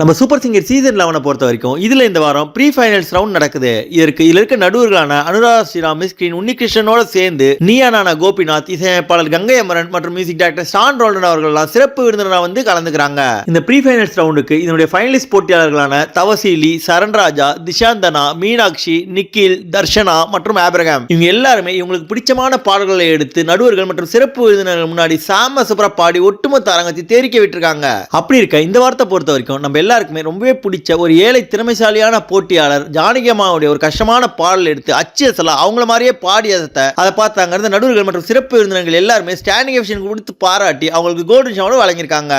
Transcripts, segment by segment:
நம்ம super singer season லெவனை பொறுத்த வரைக்கும் இதுல இந்த வாரம் ப்ரீ ஃபைனல்ஸ் ரவுண்ட் நடக்குது. இதற்கு இதில் இருக்க நடுவர்களான அனுராதா ஸ்ரீராம் மிஸ்கிரீன் உன்னிகிருஷ்ணனோட சேர்ந்து நீயானானா கோபிநாத் இசையமைப்பாளர் கங்கை அமரன் மற்றும் மியூசிக் டைரக்டர் ஸ்டான் ரோல்டன் அவர்கள்லாம் சிறப்பு விருந்தினராக வந்து கலந்துக்கிறாங்க. இந்த ப்ரீ ஃபைனல்ஸ் ரவுண்டுக்கு இதனுடைய ஃபைனலிஸ்ட் போட்டியாளர்களான தவசீலி சரண்ராஜா திஷாந்தனா மீனாட்சி நிக்கில் தர்ஷனா மற்றும் ஆபிரகாம். இவங்க எல்லாருமே இவங்களுக்கு பிடிச்சமான பாடல்களை எடுத்து நடுவர்கள் மற்றும் சிறப்பு விருந்தினர்கள் முன்னாடி சாம சூப்பரா பாடி ஒட்டுமொத்த அரங்கத்தை தேரிக்க விட்டுருக்காங்க. அப்படி இருக்க இந்த வாரத்தை பொறுத்த வரைக்கும் நம்ம எல்லாருக்குமே ரொம்பவே பிடிச்ச ஒரு ஏழை திறமைசாலியான போட்டியாளர் ஜானகி அம்மாவுடைய ஒரு கஷ்டமான பாடல் எடுத்து அச்சியசலா அவங்கள மாதிரியே பாடி அதை அதை பார்த்து அங்க இருந்த நடுவர்கள் மற்றும் சிறப்பு விருந்தினர்கள் எல்லாருமே ஸ்டாண்டிங் எஃபிஷன் கொடுத்து பாராட்டி அவங்களுக்கு கோல்டன் ஷவர்டு வழங்கியிருக்காங்க.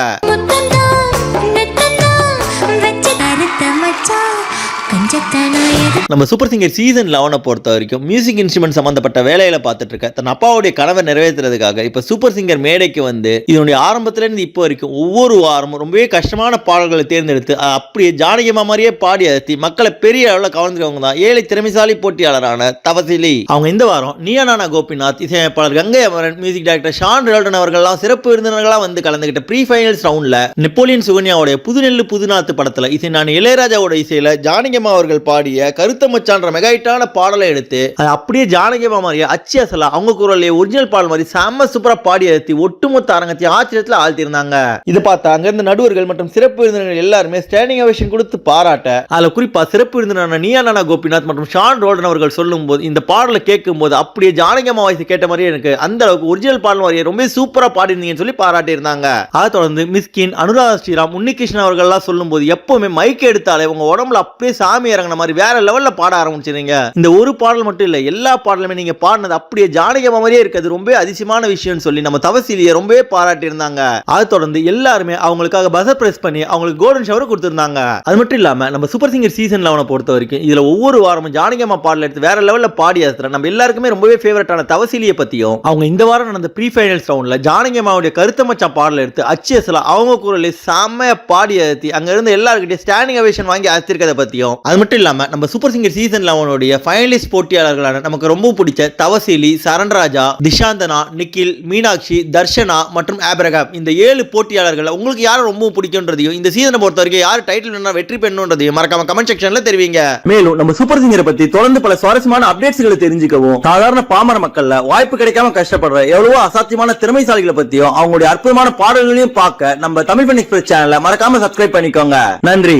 நம்ம சூப்பர் சிங்கர் சீசன் லெவனை பொறுத்த வரைக்கும் மியூசிக் இன்ஸ்ட்ருமெண்ட் சம்பந்தப்பட்ட வேலையில பார்த்துட்டு இருக்க தன் அப்பாவுடைய கனவை நிறைவேற்றுறதுக்காக இப்போ சூப்பர் சிங்கர் மேடைக்கு வந்து இதனுடைய ஆரம்பத்துல இருந்து இப்போ வரைக்கும் ஒவ்வொரு வாரமும் ரொம்பவே கஷ்டமான பாடல்களை தேர்ந்தெடுத்து அப்படியே ஜானகி அம்மா மாதிரியே பாடி அழுத்தி மக்களை பெரிய அளவில் கவர்ந்துக்கவங்க தான். ஏழை திறமைசாலி போட்டியாளரான தவசிலி. அவங்க இந்த வாரம் நியானானா கோபிநாத் இசையமைப்பாளர் கங்கை அமரன் மியூசிக் டைரக்டர் ஷான் ரெல்டன் அவர்கள்லாம் சிறப்பு விருந்தினர்களாக வந்து கலந்துகிட்ட ப்ரீ ஃபைனல்ஸ் ரவுண்டில் நெப்போலியன் சுகன்யாவுடைய புதுநெல்லு புதுநாத்து படத்துல இசை நான் இளையராஜாவோட இசையில் ஜானகியம்மா அவர்கள் பாடிய கருத்த மச்சான்ற மெகாயிட்டான பாடலை எடுத்து அது அப்படியே ஜானகி மாதிரியே அச்சி அசலா அவங்க குரல்லே ஒரிஜினல் பாடல் மாதிரி செம்ம சூப்பரா பாடி எழுத்தி ஒட்டுமொத்த அரங்கத்தை ஆச்சரியத்தில் ஆழ்த்திருந்தாங்க இது பார்த்தா அங்கிருந்த நடுவர்கள் மற்றும் சிறப்பு விருந்தினர்கள் எல்லாருமே ஸ்டாண்டிங் அவேஷன் கொடுத்து பாராட்ட அதுல குறிப்பா சிறப்பு விருந்தினரான நியானா கோபிநாத் மற்றும் ஷான் ரோடன் அவர்கள் சொல்லும் போது இந்த பாடலை கேட்கும் போது அப்படியே ஜானகி அம்மா வாய்ஸ் கேட்ட மாதிரியே எனக்கு அந்த அளவுக்கு ஒரிஜினல் பாடல் மாதிரியே ரொம்ப சூப்பரா பாடிருந்தீங்கன்னு சொல்லி பாராட்டியிருந்தாங்க. அதை தொடர்ந்து மிஸ்கின் அனுராதா ஸ்ரீராம் உன்னிகிருஷ்ணன் அவர்கள்லாம் சொல்லும் போது எப்பவுமே மைக் எடுத்தாலே உங்க உடம்புல அப்படியே சாமி இறங்கின மாதிரி வேற லெவல்ல பாட ஆரம்பிச்சிருங்க இந்த ஒரு பாடல் மட்டும் இல்ல எல்லா பாடலுமே நீங்க பாடினது அப்படியே ஜானகியம்மா மாதிரியே இருக்குது ரொம்ப அதிசயமான விஷயம்னு சொல்லி நம்ம தவசீலியை ரொம்பவே பாராட்டி இருந்தாங்க அதை தொடர்ந்து எல்லாருமே அவங்களுக்காக பசர் பிரஸ் பண்ணி அவங்களுக்கு கோல்டன் ஷவர் கொடுத்திருந்தாங்க. அது மட்டும் இல்லாம நம்ம சூப்பர் சிங்கர் சீசன் லெவனை பொறுத்த வரைக்கும் இதுல ஒவ்வொரு வாரமும் ஜானகியம்மா பாடல் எடுத்து வேற லெவல்ல பாடி அசுற நம்ம எல்லாருக்குமே ரொம்பவே ஃபேவரட்டான தவசிலிய பத்தியும் அவங்க இந்த வாரம் நடந்த ப்ரீ ஃபைனல்ஸ் ரவுண்ட்ல ஜானகியம்மாவுடைய கருத்த மச்சான் பாடல் எடுத்து அச்சு அவங்க குரலை செம்மையா பாடி அழுத்தி அங்க இருந்து எல்லாருக்கிட்டே ஸ்டாண்டிங் அவேஷன் வாங்கி அழுத்திருக்கதை பத்தியும் அது அது மட்டும் இல்லாமல் நம்ம சூப்பர் சிங்கர் சீசன் லெவனுடைய ஃபைனலிஸ்ட் போட்டியாளர்களான நமக்கு ரொம்ப பிடிச்ச தவசீலி சரண்ராஜா திஷாந்தனா நிக்கில் மீனாட்சி தர்ஷனா மற்றும் ஆபிரகாம். இந்த ஏழு போட்டியாளர்கள் உங்களுக்கு யாரை ரொம்ப பிடிக்கும்ன்றதையும் இந்த சீசனை பொறுத்த வரைக்கும் யார் டைட்டில் வேணா வெற்றி பெண்ணுன்றதையும் மறக்காம கமெண்ட் செக்ஷன்ல தெரிவிங்க. மேலும் நம்ம சூப்பர் சிங்கரை பத்தி தொடர்ந்து பல சுவாரஸ்யமான அப்டேட்ஸ்களை தெரிஞ்சுக்கவும் சாதாரண பாமர மக்கள்ல வாய்ப்பு கிடைக்காம கஷ்டப்படுற எவ்வளவோ அசாத்தியமான திறமைசாலிகளை பத்தியும் அவங்களுடைய அற்புதமான பாடல்களையும் பார்க்க நம்ம தமிழ் பண்ணி எக்ஸ்பிரஸ் சேனலை மறக்காம சப்ஸ்கிரைப் பண்ணிக்கோங்க. நன்றி.